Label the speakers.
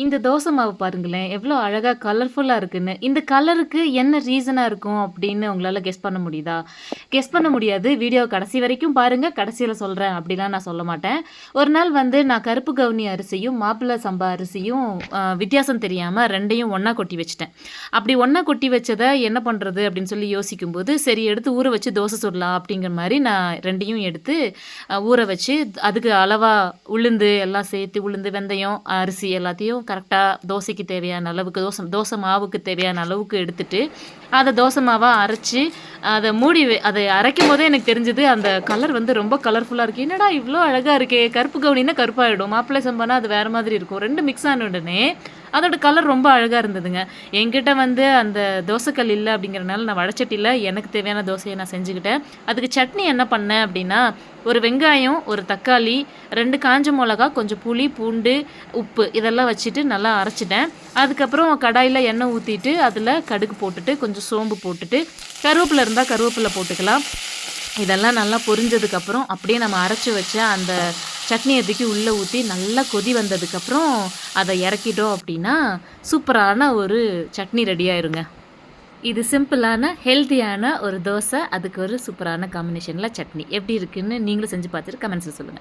Speaker 1: இந்த தோசை மாவு பாருங்களேன், எவ்வளோ அழகாக கலர்ஃபுல்லாக இருக்குன்னு. இந்த கலருக்கு என்ன ரீசனாக இருக்கும் அப்படின்னு உங்களால் கெஸ் பண்ண முடியுதா? கெஸ் பண்ண முடியாது. வீடியோ கடைசி வரைக்கும் பாருங்கள் கடைசியில் சொல்கிறேன் அப்படிலாம் நான் சொல்ல மாட்டேன். ஒரு நாள் வந்து நான் கருப்பு கவுனி அரிசியும், மாப்பிள்ளை சம்பா அரிசியும் வித்தியாசம் தெரியாமல் ரெண்டையும் ஒன்றா கொட்டி வச்சுட்டேன். அப்படி ஒன்றா கொட்டி வச்சதை என்ன பண்ணுறது அப்படின்னு சொல்லி யோசிக்கும்போது, சரி எடுத்து ஊற வச்சு தோசை சுடலாம் அப்படிங்கிற மாதிரி நான் ரெண்டையும் எடுத்து ஊற வச்சு, அதுக்கு அளவாக உளுந்து எல்லாம் சேர்த்து உளுந்து, வெந்தயம், அரிசி எல்லாத்தையும் கரெக்டாக தோசைக்கு தேவையான அளவுக்கு தோசை தோசை மாவுக்கு தேவையான அளவுக்கு எடுத்துட்டு, அதை தோசை மாவாக அரைச்சி அதை மூடி அதை அரைக்கும் அரைக்கும்போதே எனக்கு தெரிஞ்சது அந்த கலர் வந்து ரொம்ப கலர்ஃபுல்லாக இருக்குது என்னடா இவ்வளோ அழகாக இருக்கே! கருப்பு கவுனின்னா கருப்பாயிடும். மாப்பிள்ளை சம்பானா அது வேறு மாதிரி இருக்கும். ரெண்டு மிக்ஸ் ஆன உடனே, அதோட கலர் ரொம்ப அழகாக இருந்ததுங்க. என்கிட்ட வந்து அந்த தோசைக்கல் இல்லை அப்படிங்கிறனால நான் வடச்சட்டியில் எனக்கு தேவையான தோசையை நான் செஞ்சுக்கிட்டேன். அதுக்கு சட்னி என்ன பண்ணேன் அப்படின்னா, ஒரு வெங்காயம், ஒரு தக்காளி, ரெண்டு காஞ்ச மிளகா கொஞ்சம் புளி, பூண்டு, உப்பு இதெல்லாம் வச்சுட்டு நல்லா அரைச்சிட்டேன் அதுக்கப்புறம் கடாயில் எண்ணெய் ஊற்றிட்டு அதில் கடுகு போட்டுட்டு, கொஞ்சம் சோம்பு போட்டுட்டு, கருவேப்பில இருந்தால் கருவேப்பிலை போட்டுக்கலாம். இதெல்லாம் நல்லா பொரிஞ்சதுக்கப்புறம், அப்படியே நம்ம அரைச்சி வச்ச அந்த சட்னி தூக்கி உள்ளே ஊற்றி நல்லா கொதி வந்ததுக்கப்புறம், அதை இறக்கிட்டோம் அப்படின்னா, சூப்பரான ஒரு சட்னி ரெடி ஆயிருங்க. இது சிம்பிளான, ஹெல்த்தியான ஒரு தோசை. அதுக்கு ஒரு சூப்பரான காம்பினேஷனில் சட்னி. எப்படி இருக்குன்னு நீங்களும் செஞ்சு பார்த்துட்டு கமெண்ட்ஸில் சொல்லுங்கள்